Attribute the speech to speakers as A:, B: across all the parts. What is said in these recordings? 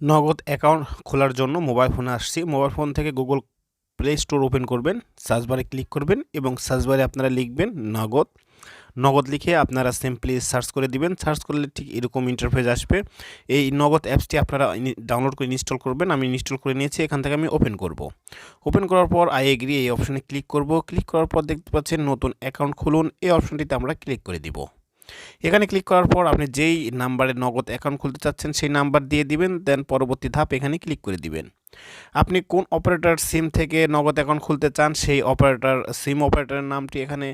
A: নগদ অ্যাকাউন্ট খোলার জন্য মোবাইল ফোনে আসছি। মোবাইল ফোন থেকে গুগল প্লে স্টোর ওপেন করবেন, সার্চ বারে ক্লিক করবেন এবং সার্চ বারে আপনারা লিখবেন নগদ। নগদ লিখে আপনারা সিম্পলি সার্চ করে দিবেন। সার্চ করলে ঠিক এরকম ইন্টারফেস আসবে। এই নগদ অ্যাপসটি আপনারা ডাউনলোড করে ইনস্টল করবেন। আমি ইনস্টল করে নিয়েছি, এখান থেকে আমি ওপেন করব। ওপেন করার পর আই এগ্রি এই অপশনে ক্লিক করব। ক্লিক করার পর দেখতে পাচ্ছেন নতুন অ্যাকাউন্ট খুলুন। এই অপশনটিতে আমরা ক্লিক করে দিব। এখানে ক্লিক করার পর আপনি যেই নাম্বারে নগদ অ্যাকাউন্ট খুলতে চাচ্ছেন, সেই নাম্বার দিয়ে দিবেন দেন পরবর্তী ধাপ এখানে ক্লিক করে দিবেন। আপনি কোন অপারেটর সিম থেকে নগদ অ্যাকাউন্ট খুলতে চান, সেই অপারেটর সিম অপারেটরের নামটি এখানে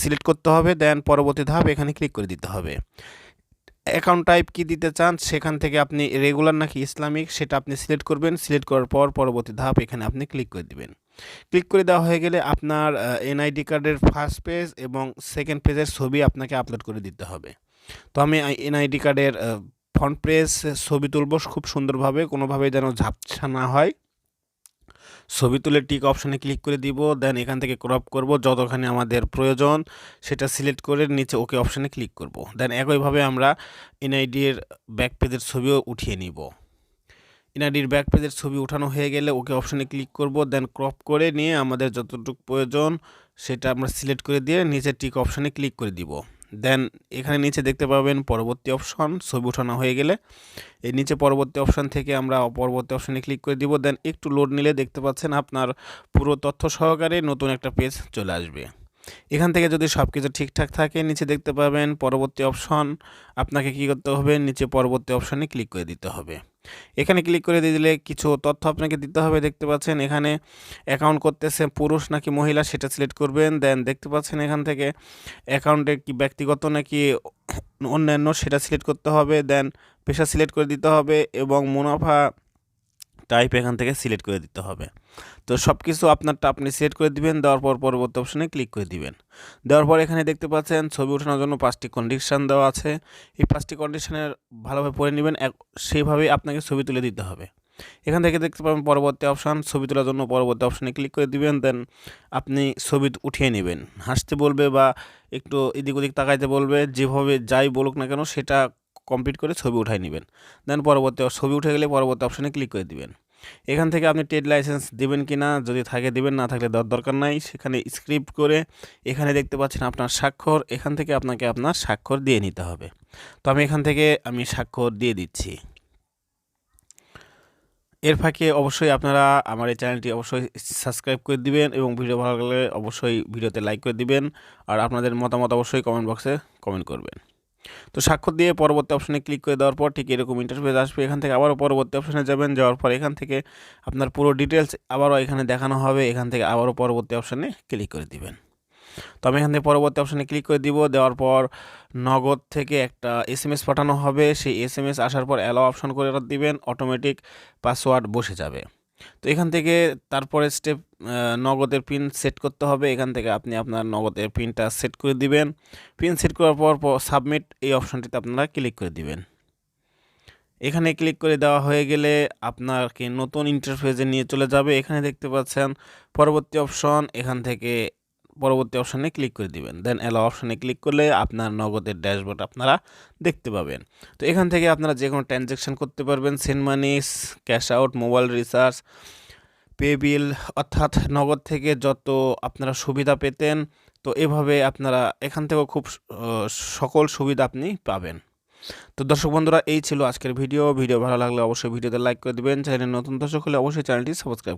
A: সিলেক্ট করতে হবে দেন পরবর্তী ধাপ এখানে ক্লিক করে দিতে হবে। অ্যাকাউন্ট টাইপ কি দিতে চান, সেখান থেকে আপনি রেগুলার নাকি ইসলামিক, সেটা আপনি সিলেক্ট করবেন। সিলেক্ট করার পর পরবর্তী ধাপ এখানে আপনি ক্লিক করে দিবেন। ক্লিক করে দেওয়া হয়ে গেলে আপনার এনআইডি কার্ডের ফার্স্ট পেজ এবং সেকেন্ড পেজের ছবি আপনাকে আপলোড করে দিতে হবে। তো আমি এনআইডি কার্ডের ফ্রন্ট পেজ ছবি তুলব খুব সুন্দরভাবে কোনোভাবে যেন ঝাপসা না হয়। ছবি তুলে টিক অপশানে ক্লিক করে দিব দেন এখান থেকে ক্রপ করব, যতখানি আমাদের প্রয়োজন, সেটা সিলেক্ট করে নিচে ওকে অপশানে ক্লিক করব। দেন একইভাবে আমরা এনআইডির ব্যাক পেজের ছবিও উঠিয়ে নিব। এনআইডির ব্যাক পেজের ছবি উঠানো হয়ে গেলে ওকে অপশানে ক্লিক করব, দেন ক্রপ করে নিয়ে আমাদের যতটুকু প্রয়োজন সেটা আমরা সিলেক্ট করে দিয়ে নিচে টিক অপশানে ক্লিক করে দিব। দেন এখানে নিচে দেখতে পাবেন পরবর্তী অপশন, ছবি উঠানো হয়ে গেলে। এই নিচে পরবর্তী অপশান থেকে আমরা পরবর্তী অপশানে ক্লিক করে দিব, দেন একটু লোড নিলে দেখতে পাচ্ছেন আপনার পুরো তথ্য সহকারে নতুন একটা পেজ চলে আসবে। এখান থেকে যদি সব কিছু ঠিকঠাক থাকে, নিচে দেখতে পাবেন পরবর্তী অপশন, আপনাকে কি করতে হবে? নিচে পরবর্তী অপশানে ক্লিক করে দিতে হবে। এখানে ক্লিক করে দিয়ে দিলে কিছু তথ্য আপনাকে দিতে হবে, দেখতে পাচ্ছেন এখানে অ্যাকাউন্ট করতেছে পুরুষ নাকি মহিলা সেটা সিলেক্ট করবেন দেন দেখতে পাচ্ছেন এখান থেকে অ্যাকাউন্টে কি ব্যক্তিগত নাকি অন্যান্য সেটা সিলেক্ট করতে হবে দেন পেশা সিলেক্ট করে দিতে হবে এবং মুনাফা টাইপ এখান থেকে সিলেক্ট করে দিতে হবে। তো সব কিছু আপনারটা আপনি সিলেক্ট করে দিবেন, দেওয়ার পর পরবর্তী অপশানে ক্লিক করে দিবেন। দেওয়ার পর এখানে দেখতে পাচ্ছেন ছবি ওঠানোর জন্য পাঁচটি কন্ডিশন দেওয়া আছে। এই পাঁচটি কন্ডিশনের ভালোভাবে পড়ে নেবেন সেইভাবেই আপনাকে ছবি তুলে দিতে হবে। এখান থেকে দেখতে পাবেন পরবর্তী অপশান ছবি তোলার জন্য পরবর্তী অপশানে ক্লিক করে দিবেন দেন আপনি ছবি উঠিয়ে নেবেন। হাসতে বলবে বা একটু এদিক ওদিক তাকাইতে বলবে, যেভাবে যাই বলুক না কেন সেটা কমপ্লিট করে ছবি উঠাই নেবেন। দেন পরবর্তী, ছবি উঠে গেলে পরবর্তী অপশানে ক্লিক করে দিবেন। এখান থেকে আপনি ট্রেড লাইসেন্স দেবেন কি না, যদি থাকে দেবেন, না থাকলে দেওয়ার দরকার নাই। সেখানে স্ক্রিপ্ট করে এখানে দেখতে পাচ্ছেন আপনার স্বাক্ষর, এখান থেকে আপনাকে আপনার স্বাক্ষর দিয়ে নিতে হবে। তো আমি এখান থেকে আমি স্বাক্ষর দিয়ে দিচ্ছি। এর ফাঁকে অবশ্যই আপনারা আমার এই চ্যানেলটি অবশ্যই সাবস্ক্রাইব করে দিবেন এবং ভিডিও ভালো লাগলে অবশ্যই ভিডিওতে লাইক করে দিবেন। আর আপনাদের মতামত অবশ্যই কমেন্ট বক্সে কমেন্ট করবেন। তো স্বাক্ষর দিয়ে পরবর্তী অপশানে ক্লিক করে দেওয়ার পর ঠিক এরকম ইন্টারফেস আসবে। এখান থেকে আবারও পরবর্তী অপশানে যাবেন, যাওয়ার পর এখান থেকে আপনার পুরো ডিটেলস আবারও এখানে দেখানো হবে। এখান থেকে আবারও পরবর্তী অপশানে ক্লিক করে দিবেন। তো আমি এখান থেকে পরবর্তী অপশানে ক্লিক করে দিব। দেওয়ার পর নগদ থেকে একটা এস এম এস পাঠানো হবে। সেই এস এম এস আসার পর অ্যালো অপশন করে দিবেন। অটোমেটিক পাসওয়ার্ড বসে যাবে। তো এখান থেকে তারপরে স্টেপ নগদের পিন সেট করতে হবে। এখান থেকে আপনি আপনার নগদের পিনটা সেট করে দিবেন। পিন সেট করার পর সাবমিট এই অপশানটিতে আপনারা ক্লিক করে দিবেন। এখানে ক্লিক করে দেওয়া হয়ে গেলে আপনাকে নতুন ইন্টারফেসে নিয়ে চলে যাবে। এখানে দেখতে পাচ্ছেন, পরবর্তী অপশন এখান থেকে পরবর্তী অপশানে ক্লিক করে দিবেন। দেন এলো অপশানে ক্লিক করলে আপনার নগদের ড্যাশবোর্ড আপনারা দেখতে পাবেন। তো এখান থেকে আপনারা যে কোনো ট্রানজ্যাকশান করতে পারবেন। Send money, cash out, mobile recharge, pay bill, অর্থাৎ নগদ থেকে যত আপনারা সুবিধা পেতেন। তো এভাবে আপনারা এখান থেকেও খুব সকল সুবিধা আপনি পাবেন। তো দর্শক বন্ধুরা, এই ছিল আজকের ভিডিও। ভিডিও ভালো লাগলে অবশ্যই ভিডিওতে লাইক করে দেবেন। চ্যানেলের নতুন দর্শক হলে অবশ্যই চ্যানেলটি সাবস্ক্রাইব